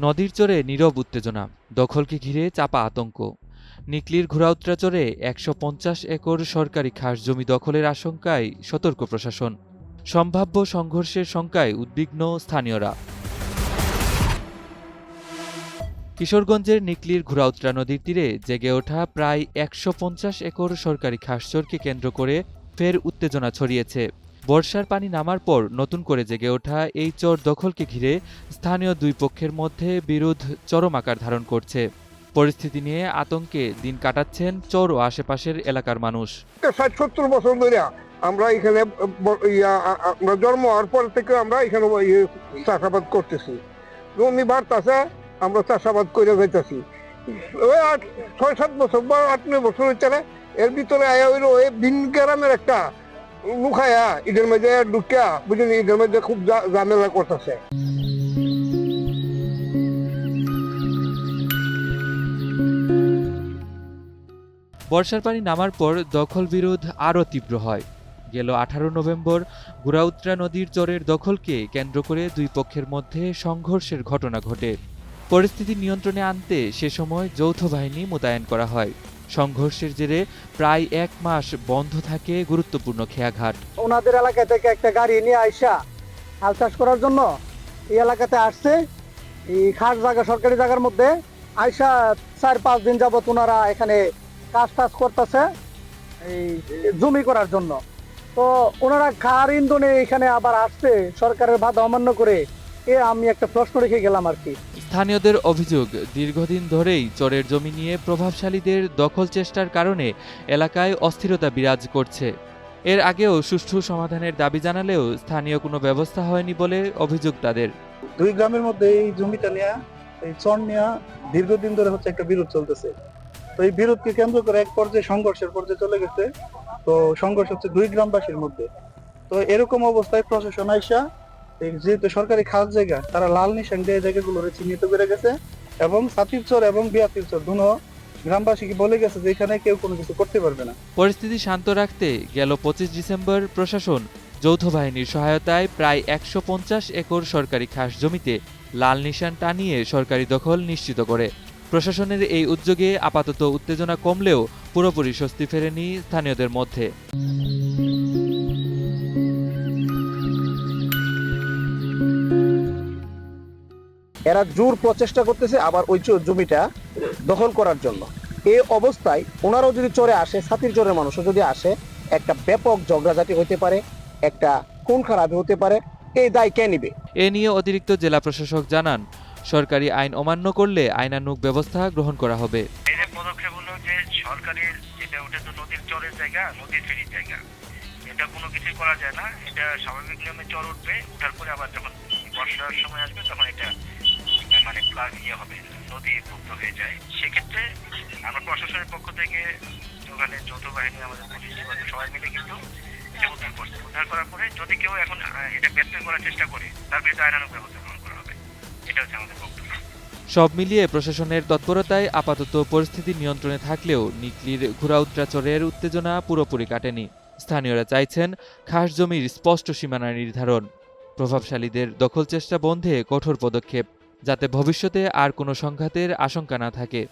নদীর চরে নীরব উত্তেজনা, দখলকে ঘিরে চাপা আতঙ্ক। নিকলির ঘোরাউত্রা চরে একশো পঞ্চাশ একর সরকারি খাস জমি দখলের আশঙ্কায় সতর্ক প্রশাসন। সম্ভাব্য সংঘর্ষের শঙ্কায় উদ্বিগ্ন স্থানীয়রা। কিশোরগঞ্জের নিকলির ঘোরাউত্রা নদীর তীরে জেগে ওঠা প্রায় একশো পঞ্চাশ একর সরকারি খাসচরকে কেন্দ্র করে ফের উত্তেজনা ছড়িয়েছে। বর্ষার পানি নামার পর নতুন করে জেগে ওঠা এই চর দখলকে ঘিরে স্থানীয় দুই পক্ষের মধ্যে বিরোধ চরম আকার ধারণ করছে। পরিস্থিতি নিয়ে আতঙ্কে দিন কাটাচ্ছেন চর ও আশেপাশের এলাকার মানুষ। ষাট সত্তর বছর ধরে আমরা এখানে ইয়া, আমরা জন্ম হওয়ার পর থেকে আমরা এখানে ওই চাষাবাদ করতেছি। জমি বাড়তেছে আমরা চাষাবাদ করে যাইতেছি ওই আট ছয় সাত বছর বা আট নয় বছর হচ্ছে এর ভিতরে আয়া হইল ওই ভিন গ্রামের একটা লুকায়া এদের মধ্যে বুঝলি এদের মধ্যে খুব করতেছে। বর্ষার পানি নামার পর দখল বিরোধ আরও তীব্র হয়। গেল আঠারো নভেম্বর গুরাউত্রা নদীর চরের দখলকে কেন্দ্র করে দুই পক্ষের মধ্যে সংঘর্ষের ঘটনা ঘটে। পরিস্থিতি নিয়ন্ত্রণে আনতে সে সময় যৌথ বাহিনী মোতায়েন করা হয়। সংঘর্ষের জেরে প্রায় এক মাস বন্ধ থাকে গুরুত্বপূর্ণ খেয়াঘাট। ওনাদের এলাকা থেকে একটা গাড়ি নিয়ে আইসা হাল চাষ করার জন্য এই এলাকাতে আসছে। এই খাস জায়গা, সরকারি জায়গার মধ্যে আইসা চার পাঁচ দিন যাবত ওনারা এখানে কাজ টাজ করতেছে এই জমি করার জন্য। তো ওনারা খার ইন্ধনে এখানে আবার আসছে, সরকারের বাধা অমান্য করে এ আমি একটা প্রশ্ন রেখে গেলাম আর কি। স্থানীয়দের অভিযোগ দীর্ঘদিন ধরেই চরের জমি নিয়ে প্রভাবশালীদের দখল চেষ্টার কারণে এলাকায় অস্থিরতা বিরাজ করছে। এর আগেও সুষ্ঠু সমাধানের দাবি জানালেও স্থানীয় কোনো ব্যবস্থা হয়নি বলে অভিযোগ তাদের। দুই গ্রামের মধ্যে এই জমিটা নিয়ে এই চর নিয়ে দীর্ঘদিন ধরে হচ্ছে একটা বিরোধ চলতেছে। তো এই বিরোধকে কেন্দ্র করে এক পর্যায়ে সংঘর্ষের পর্যায়ে চলে গেছে। তো সংঘর্ষ হচ্ছে দুই গ্রামবাসীর মধ্যে। তো এরকম অবস্থায় প্রশাসন আইসা যেহেতু সরকারি খাস জায়গা, তারা লাল নিশান দিয়ে জায়গাগুলো চিহ্নিত করে গেছে। এবং সাতির চর এবং বিয়াতির চর দুনো গ্রামবাসীকে বলে গেছে যে এখানে কেউ কোনো কিছু করতে পারবে না। পরিস্থিতি শান্ত রাখতে গেল পঁচিশ ডিসেম্বর প্রশাসন। যৌথ বাহিনীর সহায়তায় প্রায় একশো পঞ্চাশ একর সরকারি খাস জমিতে লাল নিশান টানিয়ে সরকারি দখল নিশ্চিত করে। প্রশাসনের এই উদ্যোগে আপাতত উত্তেজনা কমলেও পুরোপুরি স্বস্তি ফেরেনি স্থানীয়দের মধ্যে। এরা জোর প্রচেষ্টা করতেছে আবার ওই জমিটা দখল করার জন্য। এই অবস্থায় ওনারাও যদি চরে আসে সাতির চরের মানুষও যদি আসে একটা ব্যাপক ঝগড়াঝাটি হতে পারে একটা খুন খারাপি হতে পারে এই দায় কে নিবে? এ নিয়ে অতিরিক্ত জেলা প্রশাসক জানান সরকারি আইন অমান্য করলে আইনানুগ ব্যবস্থা গ্রহণ করা হবে। এই পদক্ষেপ হলো যে সরকারের যেটা ওটা তো নদীর চরের জায়গা নদীর ফেরির জায়গা। এটা কোনো কিছুই করা যায় না এটা স্বাভাবিক নিয়মে চর উঠবে পরে আবার যখন বর্ষার সময় আসবে তখন এটা ইয়ে হবে হয়ে যায়। সেক্ষেত্রে আমরা প্রশাসনের পক্ষ থেকে ওখানে যৌথ বাহিনী, আমাদের পুলিশ সবাই মিলে কিন্তু এটা উদ্ধার করছে। উদ্ধার করার পরে যদি কেউ এখন এটা করার চেষ্টা করে, তার বিরুদ্ধে আইনানুগ ব্যবস্থা গ্রহণ করা হবে। এটা হচ্ছে আমাদের সব মিলিয়ে প্রশাসনের তৎপরতায় আপাতত পরিস্থিতি নিয়ন্ত্রণে থাকলেও নিকলির ঘুরাউত্রা চরের উত্তেজনা পুরোপুরি কাটেনি। স্থানীয়রা চাইছেন খাস জমির স্পষ্ট সীমানা নির্ধারণ। প্রভাবশালীদের দখল চেষ্টা বন্ধে কঠোর পদক্ষেপ। যাতে ভবিষ্যতে আর কোনো সংঘাতের আশঙ্কা না থাকে।